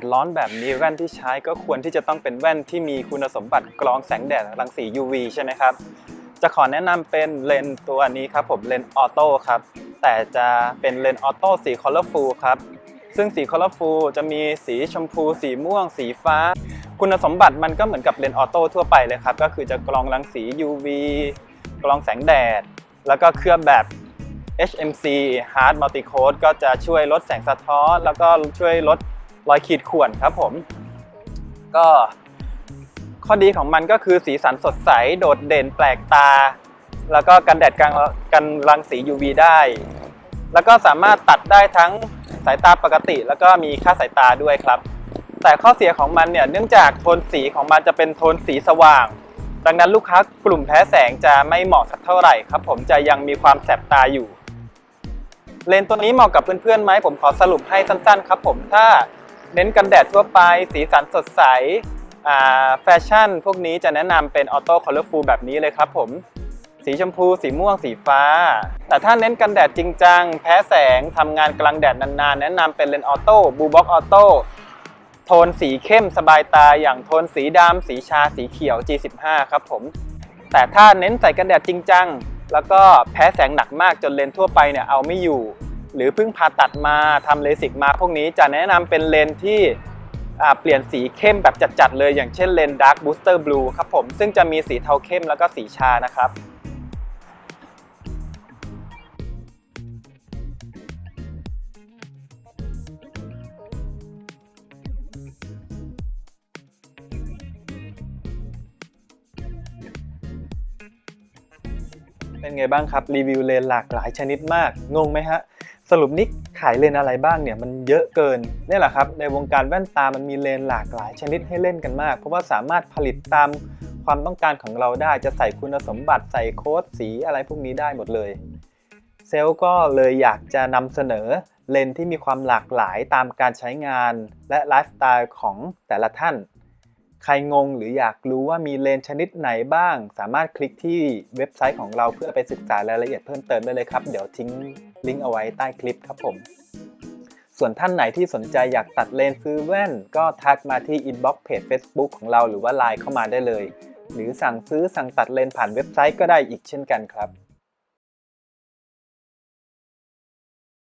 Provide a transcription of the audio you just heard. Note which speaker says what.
Speaker 1: ดร้อนแบบนี้แว่นที่ใช้ก็ควรที่จะต้องเป็นแว่นที่มีคุณสมบัติกรองแสงแดดรังสี UV ใช่ไหมครับ จะขอแนะนำเป็นเลนส์ตัวนี้ครับผมเลนส์ออโต้ครับ แต่จะเป็นเลนส์ออโต้สี colorful ครับ ซึ่งสี colorful จะมีสีชมพู สีม่วง สีฟ้า คุณสมบัติมันก็เหมือนกับเลนส์ออโต้ทั่วไปเลยครับ ก็คือจะกรองรังสี UV กรองแสงแดด แล้วก็เคลือบแบบ HMC Hard Multi Coat ก็จะช่วยลดแสงสะท้อน แล้วก็ช่วยลด รอยขีดข่วนครับผม ก็ข้อดีของมันก็คือสีสันสดใส โดดเด่นแปลกตา แล้วก็กันแดดกันกันรังสี UV ได้ แล้วก็สามารถตัดได้ทั้งสายตาปกติ แล้วก็มีค่าสายตาด้วยครับ แต่ข้อเสียของมันเนี่ยเนื่องจากโทนสีของมันจะเป็นโทนสีสว่าง ดังนั้นลูกค้ากลุ่มแพ้แสงจะไม่เหมาะสักเท่าไหร่ครับ ผมจะยังมีความแสบตาอยู่เลนตัวนี้เหมาะกับเพื่อนๆไหมผมขอสรุปให้สั้นๆ ครับผมถ้า เน้นกันแดดทั่วไป สีสันสดใสแฟชั่น พวกนี้จะแนะนำเป็นออโต้คอลเลอร์ฟูลแบบนี้เลยครับผม สีชมพู สีม่วง สีฟ้า แต่ถ้าเน้นกันแดดจริงจัง แพ้แสงทำงานกลางแดดนานๆ แนะนำเป็นเลนส์ออโต้บูบ็อกออโต้โทนสีเข้มสบายตาอย่างโทนสีดำสีชาสีเขียว G15 ครับผม แต่ถ้าเน้นใส่กันแดดจริงจัง แล้วก็แพ้แสงหนักมากจนเลนส์ทั่วไปเนี่ยเอาไม่อยู่ หรือเพิ่งผ่าตัดมาทำเลสิกมาพวกนี้จะแนะนำเป็นเลนที่เปลี่ยนสีเข้มแบบจัดๆเลยอย่างเช่นเลนส์ Dark Booster Blue ครับผมซึ่งจะมีสีเทาเข้มแล้วก็สีชานะครับเป็นไงบ้างครับ รีวิวเลนหลากหลายชนิดมาก งงไหมฮะ สรุปนิกขายเลนอะไรบ้างเนี่ยมันเยอะเกินนี่แหละครับในวงการแว่นตามันมีเลนหลากหลายชนิดให้เล่นกันมาก เพราะว่าสามารถผลิตตามความต้องการของเราได้จะใส่คุณสมบัติใส่โค้ดสีอะไรพวกนี้ได้หมดเลย เซลก็เลยอยากจะนำเสนอเลนที่มีความหลากหลายตามการใช้งานและไลฟ์สไตล์ของแต่ละท่าน ใครงงหรืออยากรู้ว่ามีเลนส์ชนิดไหนบ้าง สามารถคลิกที่เว็บไซต์ของเราเพื่อไปศึกษารายละเอียดเพิ่มเติมได้เลยครับ เดี๋ยวทิ้งลิงก์เอาไว้ใต้คลิปครับผม ส่วนท่านไหนที่สนใจอยากตัดเลนส์ซื้อแว่น ก็ทักมาที่ inbox เพจ Facebook ของเราหรือว่า Line เข้ามาได้เลย หรือสั่งซื้อสั่งตัดเลนส์ผ่านเว็บไซต์ก็ได้อีกเช่นกันครับ